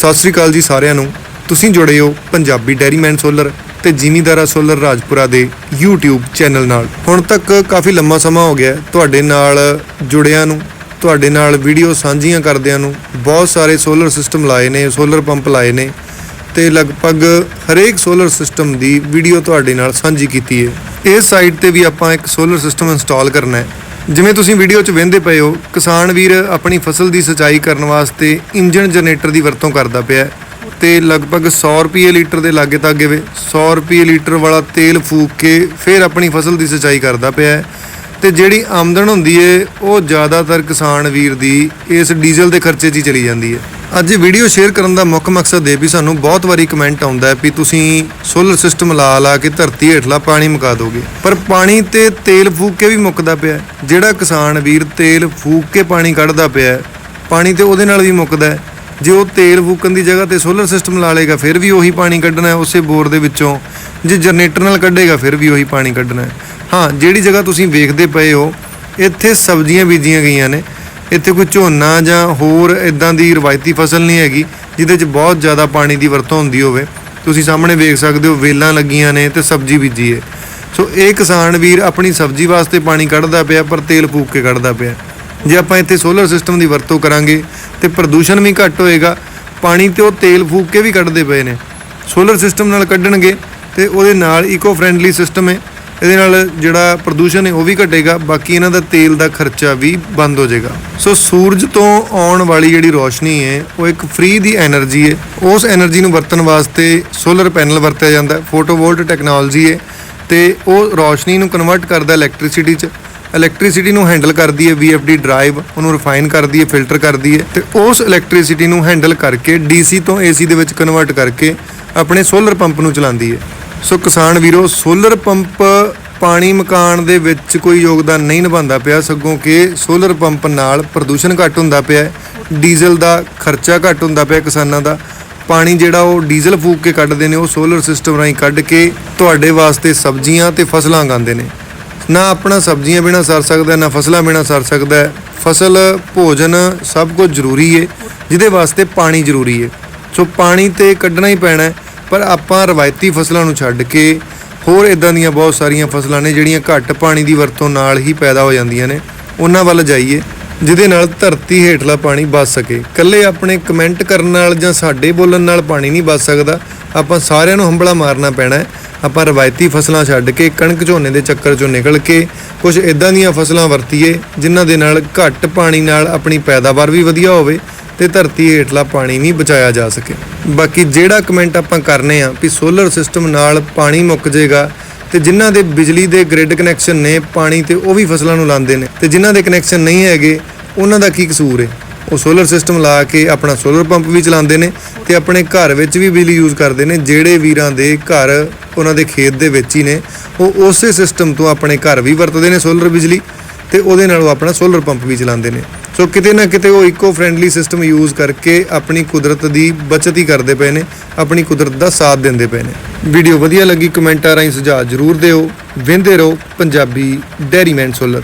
ਸਤਿ ਸ੍ਰੀ ਅਕਾਲ ਜੀ ਸਾਰਿਆਂ ਨੂੰ। ਤੁਸੀਂ ਜੁੜੇ ਹੋ ਪੰਜਾਬੀ ਡੈਰੀਮੈਨ ਸੋਲਰ ਤੇ ਜਿਮੀਦਾਰਾ ਸੋਲਰ ਰਾਜਪੁਰਾ ਦੇ YouTube ਚੈਨਲ ਨਾਲ। ਹੁਣ ਤੱਕ ਕਾਫੀ ਲੰਮਾ ਸਮਾਂ ਹੋ ਗਿਆ ਤੁਹਾਡੇ ਨਾਲ ਜੁੜਿਆਂ ਨੂੰ, ਤੁਹਾਡੇ ਨਾਲ ਵੀਡੀਓ ਸਾਂਝੀਆਂ ਕਰਦਿਆਂ ਨੂੰ। ਬਹੁਤ ਸਾਰੇ ਸੋਲਰ ਸਿਸਟਮ ਲਾਏ ਨੇ, ਸੋਲਰ ਪੰਪ ਲਾਏ ਨੇ ਤੇ ਲਗਭਗ ਹਰੇਕ ਸੋਲਰ ਸਿਸਟਮ ਦੀ ਵੀਡੀਓ ਤੁਹਾਡੇ ਨਾਲ ਸਾਂਝੀ ਕੀਤੀ ਹੈ। ਇਸ ਸਾਈਟ ਤੇ ਵੀ ਆਪਾਂ ਇੱਕ ਸੋਲਰ ਸਿਸਟਮ ਇੰਸਟਾਲ ਕਰਨਾ ਹੈ। ਜਿਵੇਂ ਤੁਸੀਂ ਵੀਡੀਓ 'ਚ ਵੇਖਦੇ ਪਏ ਹੋ, ਕਿਸਾਨ ਵੀਰ ਆਪਣੀ ਫਸਲ ਦੀ ਸਿੰਚਾਈ ਕਰਨ ਵਾਸਤੇ ਇੰਜਨ ਜਨਰੇਟਰ ਦੀ ਵਰਤੋਂ ਕਰਦਾ ਪਿਆ ਹੈ ਤੇ ਲਗਭਗ 100 ਰੁਪਏ ਲੀਟਰ ਦੇ ਲਾਗੇ ਤਾਗੇ ਵੇ 100 ਰੁਪਏ ਲੀਟਰ ਵਾਲਾ ਤੇਲ ਫੂਕ ਕੇ ਫਿਰ ਆਪਣੀ ਫਸਲ ਦੀ ਸਿੰਚਾਈ ਕਰਦਾ ਪਿਆ ਹੈ। ਤੇ ਜਿਹੜੀ ਆਮਦਨ ਹੁੰਦੀ ਏ, ਉਹ ਜ਼ਿਆਦਾਤਰ ਕਿਸਾਨ ਵੀਰ ਦੀ ਇਸ ਡੀਜ਼ਲ ਦੇ ਖਰਚੇ 'ਚ ਹੀ ਚਲੀ ਜਾਂਦੀ ਹੈ ਅੱਜ ਵੀਡੀਓ ਸ਼ੇਅਰ ਕਰਨ ਦਾ ਮੁੱਖ ਮਕਸਦ ਇਹ ਵੀ ਸਾਨੂੰ ਬਹੁਤ ਵਾਰੀ ਕਮੈਂਟ ਆਉਂਦਾ ਹੈ ਵੀ ਤੁਸੀਂ ਸੋਲਰ ਸਿਸਟਮ ਲਾ ਲਾ ਕੇ ਧਰਤੀ ਹੇਠਲਾ ਪਾਣੀ ਮੁਕਾ ਦੋਗੇ। ਪਰ ਪਾਣੀ ਤੇ ਤੇਲ ਫੂਕ ਕੇ ਵੀ ਮੁੱਕਦਾ ਪਿਆ ਜਿਹੜਾ ਕਿਸਾਨ ਵੀਰ ਤੇਲ ਫੂਕ ਕੇ ਪਾਣੀ ਕੱਢਦਾ ਪਿਆ ਪਾਣੀ ਤੇ ਉਹਦੇ ਨਾਲ ਵੀ ਮੁੱਕਦਾ ਜੇ ਉਹ ਤੇਲ ਫੂਕਣ ਦੀ ਜਗ੍ਹਾ ਤੇ ਸੋਲਰ ਸਿਸਟਮ ਲਾ ਲੇਗਾ, ਫਿਰ ਵੀ ਉਹੀ ਪਾਣੀ ਕੱਢਣਾ ਉਸੇ ਬੋਰ ਦੇ ਵਿੱਚੋਂ। ਜੇ ਜਨਰੇਟਰ ਨਾਲ ਕੱਢੇਗਾ, ਫਿਰ ਵੀ ਉਹੀ ਪਾਣੀ ਕੱਢਣਾ ਹਾਂ, ਜਿਹੜੀ ਜਗ੍ਹਾ ਤੁਸੀਂ ਵੇਖਦੇ ਪਏ ਹੋ, ਇੱਥੇ ਸਬਜ਼ੀਆਂ ਬੀਜੀਆਂ ਗਈਆਂ ਨੇ। ਇੱਥੇ ਕੋਈ ਝੋਨਾ ਜਾਂ ਹੋਰ ਇਦਾਂ ਦੀ ਰਵਾਇਤੀ ਫਸਲ ਨਹੀਂ ਹੈਗੀ, ਜਿਹਦੇ 'ਚ ਬਹੁਤ ਜ਼ਿਆਦਾ ਪਾਣੀ ਦੀ ਵਰਤੋਂ ਹੁੰਦੀ ਹੋਵੇ। ਤੁਸੀਂ ਸਾਹਮਣੇ ਵੇਖ ਸਕਦੇ ਹੋ, ਵੇਲਾਂ ਲੱਗੀਆਂ ਨੇ ਤੇ ਸਬਜ਼ੀ ਬੀਜੀ ਹੈ। ਸੋ ਇਹ ਕਿਸਾਨ ਵੀਰ ਆਪਣੀ ਸਬਜ਼ੀ ਵਾਸਤੇ ਪਾਣੀ ਕੱਢਦਾ ਪਿਆ, ਪਰ ਤੇਲ ਫੂਕ ਕੇ ਕੱਢਦਾ ਪਿਆ। ਜੇ ਆਪਾਂ ਇੱਥੇ ਸੋਲਰ ਸਿਸਟਮ ਦੀ ਵਰਤੋਂ ਕਰਾਂਗੇ, ਤੇ ਪ੍ਰਦੂਸ਼ਣ ਵੀ ਘੱਟ ਹੋਏਗਾ, ਪਾਣੀ ਤੇ ਉਹ ਤੇਲ ਫੂਕ ਕੇ ਵੀ ਕੱਢਦੇ ਪਏ ਨੇ। ਸੋਲਰ ਸਿਸਟਮ ਨਾਲ ਕੱਢਣਗੇ, ਤੇ ਉਹਦੇ ਨਾਲ ਈਕੋ ਫ੍ਰੈਂਡਲੀ ਸਿਸਟਮ ਹੈ। ਇਹਦੇ ਨਾਲ ਜਿਹੜਾ ਪ੍ਰਦੂਸ਼ਣ ਹੈ ਉਹ ਵੀ ਘਟੇਗਾ, ਬਾਕੀ ਇਹਨਾਂ ਦਾ ਤੇਲ ਦਾ ਖਰਚਾ ਵੀ ਬੰਦ ਹੋ ਜਾਏਗਾ। ਸੋ ਸੂਰਜ ਤੋਂ ਆਉਣ ਵਾਲੀ ਜਿਹੜੀ ਰੋਸ਼ਨੀ ਹੈ, ਉਹ ਇੱਕ ਫ੍ਰੀ ਦੀ એનર્ਜੀ ਹੈ। ਉਸ એનર્ਜੀ ਨੂੰ ਵਰਤਣ ਵਾਸਤੇ ਸੋਲਰ ਪੈਨਲ ਵਰਤਿਆ ਜਾਂਦਾ ਹੈ। ਫੋਟੋਵੋਲਟ ਟੈਕਨੋਲੋਜੀ ਹੈ ਤੇ ਉਹ ਰੋਸ਼ਨੀ ਨੂੰ ਕਨਵਰਟ ਕਰਦਾ ਇਲੈਕਟ੍ਰਿਸਿਟੀ 'ਚ। ਇਲੈਕਟ੍ਰਿਸਿਟੀ ਨੂੰ ਹੈਂਡਲ ਕਰਦੀ ਹੈ ਵੀ ਐੱਫ ਡੀ ਡਰਾਈਵ ਉਹਨੂੰ ਰਿਫਾਈਨ ਕਰਦੀ ਹੈ ਫਿਲਟਰ ਕਰਦੀ ਹੈ ਤੇ ਉਸ ਇਲੈਕਟ੍ਰਿਸਿਟੀ ਨੂੰ ਹੈਂਡਲ ਕਰਕੇ DC ਤੋਂ AC ਦੇ ਵਿੱਚ ਕਨਵਰਟ ਕਰਕੇ ਆਪਣੇ ਸੋਲਰ ਪੰਪ ਨੂੰ ਚਲਾਉਂਦੀ ਹੈ। ਸੋ ਕਿਸਾਨ ਵੀਰੋ ਸੋਲਰ ਪੰਪ ਪਾਣੀ ਮਕਾਨ ਦੇ ਵਿੱਚ ਕੋਈ ਯੋਗਦਾਨ ਨਹੀਂ ਨਿਭਾਉਂਦਾ ਪਿਆ। ਸਗੋਂ ਕਿ ਸੋਲਰ ਪੰਪ ਨਾਲ ਪ੍ਰਦੂਸ਼ਣ ਘੱਟ ਹੁੰਦਾ ਪਿਆ ਡੀਜ਼ਲ ਦਾ ਖਰਚਾ ਘੱਟ ਹੁੰਦਾ ਪਿਆ ਕਿਸਾਨਾਂ ਦਾ। ਪਾਣੀ ਜਿਹੜਾ ਉਹ ਡੀਜ਼ਲ ਫੂਕ ਕੇ ਕੱਢਦੇ ਨੇ ਉਹ ਸੋਲਰ ਸਿਸਟਮ ਰਾਹੀਂ ਕੱਢ ਕੇ ਤੁਹਾਡੇ ਵਾਸਤੇ ਸਬਜ਼ੀਆਂ ਤੇ ਫਸਲਾਂ ਉਗਾਉਂਦੇ ਨੇ। ਨਾ ਆਪਣਾ ਸਬਜ਼ੀਆਂ ਬਿਨਾ ਸਰ ਸਕਦਾ ਨਾ ਫਸਲਾਂ ਬਿਨਾ ਸਰ ਸਕਦਾ ਫਸਲ ਭੋਜਨ ਸਭ ਕੁਝ ਜ਼ਰੂਰੀ ਹੈ ਜਿਹਦੇ ਵਾਸਤੇ ਪਾਣੀ ਜ਼ਰੂਰੀ ਹੈ ਸੋ ਪਾਣੀ ਤੇ ਕੱਢਣਾ ਹੀ ਪੈਣਾ ਹੈ, ਪਰ ਆਪਾਂ ਰਵਾਇਤੀ ਫਸਲਾਂ ਨੂੰ ਛੱਡ ਕੇ ਹੋਰ ਇਦਾਂ ਦੀਆਂ ਬਹੁਤ ਸਾਰੀਆਂ ਫਸਲਾਂ ਨੇ ਜਿਹੜੀਆਂ ਘੱਟ ਪਾਣੀ ਦੀ ਵਰਤੋਂ ਨਾਲ ਹੀ ਪੈਦਾ ਹੋ ਜਾਂਦੀਆਂ ਨੇ, ਉਹਨਾਂ ਵੱਲ ਜਾਈਏ, ਜਿਹਦੇ ਨਾਲ ਧਰਤੀ ਹੇਠਲਾ ਪਾਣੀ ਬਚ ਸਕੇ। ਕੱਲੇ ਆਪਣੇ ਕਮੈਂਟ ਕਰਨ ਨਾਲ ਜਾਂ ਸਾਡੇ ਬੋਲਣ ਨਾਲ ਪਾਣੀ ਨਹੀਂ ਬਚ ਸਕਦਾ, ਆਪਾਂ ਸਾਰਿਆਂ ਨੂੰ ਹੰਬਲਾ ਮਾਰਨਾ ਪੈਣਾ ਹੈ। ਆਪਾਂ ਰਵਾਇਤੀ ਫਸਲਾਂ ਛੱਡ ਕੇ ਕਣਕ ਝੋਨੇ ਦੇ ਚੱਕਰ ਚੋਂ ਨਿਕਲ ਕੇ ਕੁਝ ਇਦਾਂ ਦੀਆਂ ਫਸਲਾਂ ਵਰਤੀਏ, ਜਿਨ੍ਹਾਂ ਦੇ ਨਾਲ ਘੱਟ ਪਾਣੀ ਨਾਲ ਆਪਣੀ ਪੈਦਾਵਾਰ ਵੀ ਵਧੀਆ ਹੋਵੇ ਤੇ ਧਰਤੀ ਹੇਠਲਾ ਪਾਣੀ ਵੀ ਬਚਾਇਆ ਜਾ ਸਕੇ। ਬਾਕੀ ਜਿਹੜਾ ਕਮੈਂਟ ਆਪਾਂ ਕਰਨੇ ਆ ਵੀ ਸੋਲਰ ਸਿਸਟਮ ਨਾਲ ਪਾਣੀ ਮੁੱਕ ਜਾਏਗਾ ਤੇ ਜਿਨ੍ਹਾਂ ਦੇ ਬਿਜਲੀ ਦੇ ਗ੍ਰਿਡ ਕਨੈਕਸ਼ਨ ਨੇ ਪਾਣੀ ਤੇ ਉਹ ਵੀ ਫਸਲਾਂ ਨੂੰ ਲਾਉਂਦੇ ਨੇ ਤੇ ਜਿਨ੍ਹਾਂ ਦੇ ਕਨੈਕਸ਼ਨ ਨਹੀਂ ਹੈਗੇ, ਉਹਨਾਂ ਦਾ ਕੀ ਕਸੂਰ ਹੈ ਉਹ ਸੋਲਰ ਸਿਸਟਮ ਲਾ ਕੇ ਆਪਣਾ ਸੋਲਰ ਪੰਪ ਵੀ ਚਲਾਉਂਦੇ ਨੇ ਤੇ ਆਪਣੇ ਘਰ ਵਿੱਚ ਵੀ ਬਿਜਲੀ ਯੂਜ਼ ਕਰਦੇ ਨੇ, ਜਿਹੜੇ ਵੀਰਾਂ ਦੇ ਘਰ ਉਹਨਾਂ ਦੇ ਖੇਤ ਦੇ ਵਿੱਚ ਹੀ ਨੇ, ਉਹ ਉਸੇ ਸਿਸਟਮ ਤੋਂ ਆਪਣੇ ਘਰ ਵੀ ਵਰਤਦੇ ਨੇ ਸੋਲਰ ਬਿਜਲੀ ਤੇ ਉਹਦੇ ਨਾਲ ਉਹ ਆਪਣਾ ਸੋਲਰ ਪੰਪ ਵੀ ਚਲਾਉਂਦੇ ਨੇ। ਸੋ ਕਿਤੇ ਨਾ ਕਿਤੇ ਉਹ ਇਕੋ ਫ੍ਰੈਂਡਲੀ ਸਿਸਟਮ ਯੂਜ਼ ਕਰਕੇ ਆਪਣੀ ਕੁਦਰਤ ਦੀ ਬਚਤ ਹੀ ਕਰਦੇ ਪਏ ਨੇ, ਆਪਣੀ ਕੁਦਰਤ ਦਾ ਸਾਥ ਦਿੰਦੇ ਪਏ ਨੇ। ਵੀਡੀਓ ਵਧੀਆ ਲੱਗੀ, ਕਮੈਂਟਾਂ ਰਾਹੀਂ ਸੁਝਾਅ ਜ਼ਰੂਰ ਦਿਓ। ਵਿੰਦੇ ਰਹੋ ਪੰਜਾਬੀ ਡੈਰੀਮੈਨ ਸੋਲਰ।